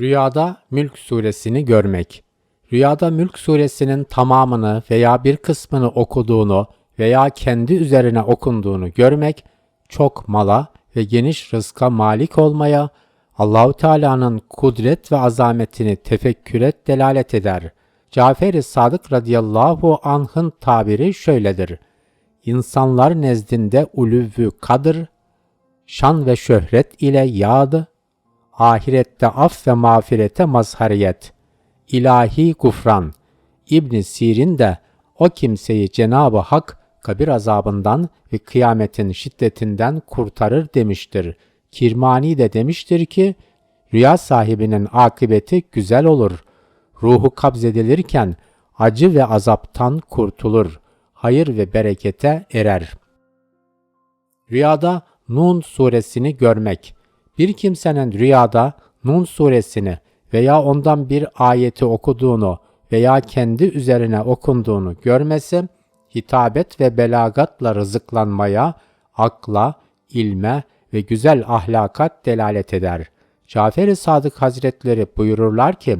Rüyada Mülk suresini görmek. Rüyada Mülk suresinin tamamını veya bir kısmını okuduğunu veya kendi üzerine okunduğunu görmek, çok mala ve geniş rızka malik olmaya, Allahu Teala'nın kudret ve azametini tefekküre delalet eder. Cafer-i Sadık radıyallahu anh'ın tabiri şöyledir. İnsanlar nezdinde ulüvvü kadır, şan ve şöhret ile yağdı, ahirette af ve mağfirete mazhariyet, ilahi gufran. İbn Sirin de o kimseyi Cenab-ı Hak kabir azabından ve kıyametin şiddetinden kurtarır demiştir. Kirmani de demiştir ki, rüya sahibinin akıbeti güzel olur. Ruhu kabzedilirken acı ve azaptan kurtulur. Hayır ve berekete erer. Rüyada Nun suresini görmek. Bir kimsenin rüyada Nun suresini veya ondan bir ayeti okuduğunu veya kendi üzerine okunduğunu görmesi, hitabet ve belagatla rızıklanmaya, akla, ilme ve güzel ahlakat delalet eder. Cafer-i Sadık Hazretleri buyururlar ki,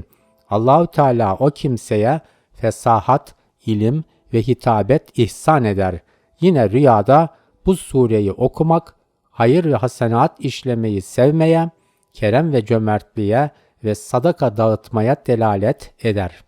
Allahü Teala o kimseye fesahat, ilim ve hitabet ihsan eder. Yine rüyada bu sureyi okumak, hayır ve hasenat işlemeyi sevmeye, kerem ve cömertliğe ve sadaka dağıtmaya delalet eder.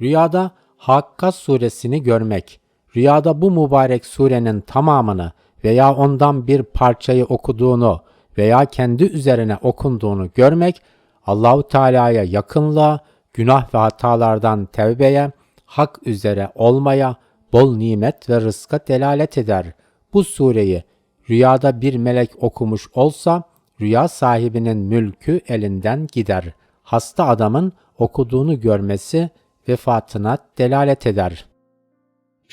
Rüyada Hakka suresini görmek, rüyada bu mübarek surenin tamamını veya ondan bir parçayı okuduğunu veya kendi üzerine okunduğunu görmek, Allahu Teala'ya yakınlığa, günah ve hatalardan tevbeye, hak üzere olmaya, bol nimet ve rızka delalet eder. Bu sureyi rüyada bir melek okumuş olsa, rüya sahibinin mülkü elinden gider. Hasta adamın okuduğunu görmesi vefatına delalet eder.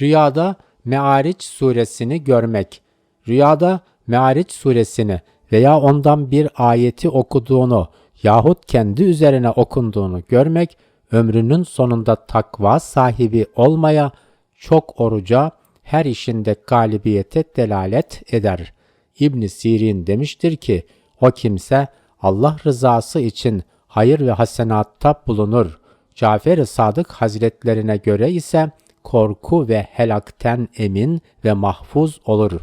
Rüyada Me'ariç suresini görmek. Rüyada Me'ariç suresini veya ondan bir ayeti okuduğunu yahut kendi üzerine okunduğunu görmek, ömrünün sonunda takva sahibi olmaya, çok oruca, her işinde galibiyete delalet eder. İbn Sirin demiştir ki, o kimse Allah rızası için hayır ve hasenatta bulunur. Cafer-i Sadık Hazretlerine göre ise korku ve helakten emin ve mahfuz olur.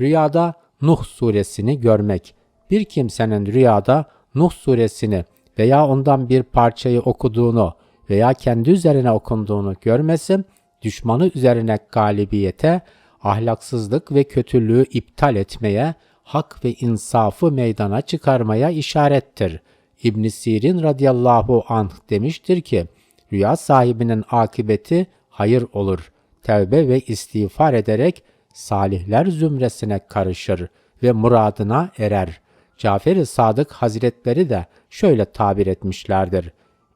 Rüyada Nuh suresini görmek. Bir kimsenin rüyada Nuh suresini veya ondan bir parçayı okuduğunu veya kendi üzerine okunduğunu görmesi, düşmanı üzerine galibiyete, ahlaksızlık ve kötülüğü iptal etmeye, hak ve insafı meydana çıkarmaya işarettir. İbn Sirin radıyallahu anh demiştir ki, rüya sahibinin akıbeti hayır olur. Tevbe ve istiğfar ederek salihler zümresine karışır ve muradına erer. Cafer-i Sadık Hazretleri de şöyle tabir etmişlerdir.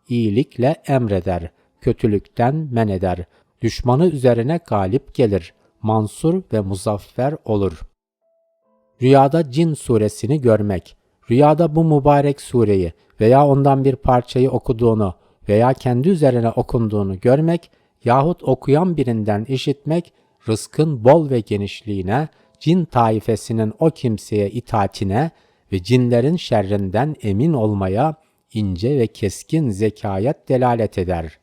İyilikle emreder, kötülükten men eder, düşmanı üzerine galip gelir, mansur ve muzaffer olur. Rüyada Cin suresini görmek. Rüyada bu mübarek sureyi veya ondan bir parçayı okuduğunu veya kendi üzerine okunduğunu görmek yahut okuyan birinden işitmek, rızkın bol ve genişliğine, cin taifesinin o kimseye itaatine ve cinlerin şerrinden emin olmaya, ince ve keskin zekaya delalet eder.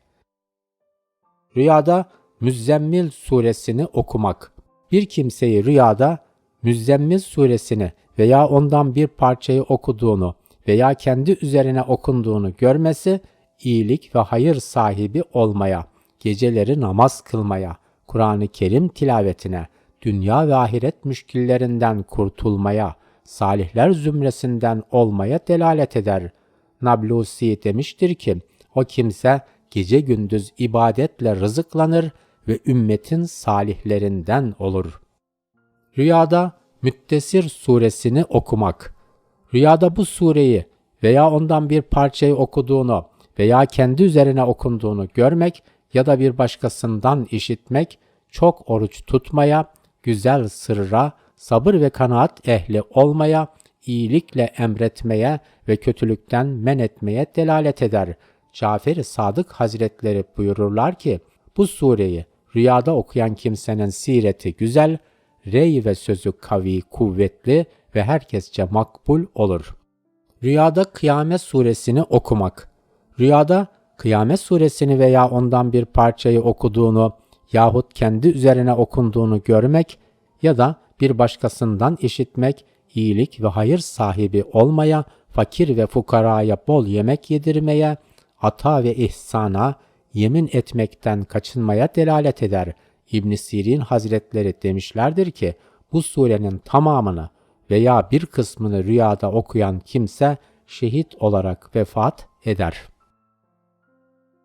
Rüyada Müzzemmil suresini okumak. Bir kimseyi rüyada Müzzemmil suresini veya ondan bir parçayı okuduğunu veya kendi üzerine okunduğunu görmesi, iyilik ve hayır sahibi olmaya, geceleri namaz kılmaya, Kur'an-ı Kerim tilavetine, dünya ve ahiret müşkillerinden kurtulmaya, salihler zümresinden olmaya delalet eder. Nablusi demiştir ki, o kimse gece gündüz ibadetle rızıklanır ve ümmetin salihlerinden olur. Rüyada Müttesir suresini okumak. Rüyada bu sureyi veya ondan bir parçayı okuduğunu veya kendi üzerine okunduğunu görmek ya da bir başkasından işitmek, çok oruç tutmaya, güzel sırra, sabır ve kanaat ehli olmaya, iyilikle emretmeye ve kötülükten men etmeye delalet eder. Cafer-i Sadık Hazretleri buyururlar ki, bu sureyi rüyada okuyan kimsenin sireti güzel, rey ve sözü kavi, kuvvetli ve herkesçe makbul olur. Rüyada Kıyamet suresini okumak. Rüyada Kıyamet suresini veya ondan bir parçayı okuduğunu yahut kendi üzerine okunduğunu görmek ya da bir başkasından işitmek iyilik ve hayır sahibi olmaya, fakir ve fukaraya bol yemek yedirmeye, ata ve ihsana, yemin etmekten kaçınmaya delalet eder. İbn Sirin Hazretleri demişlerdir ki bu surenin tamamını veya bir kısmını rüyada okuyan kimse şehit olarak vefat eder.''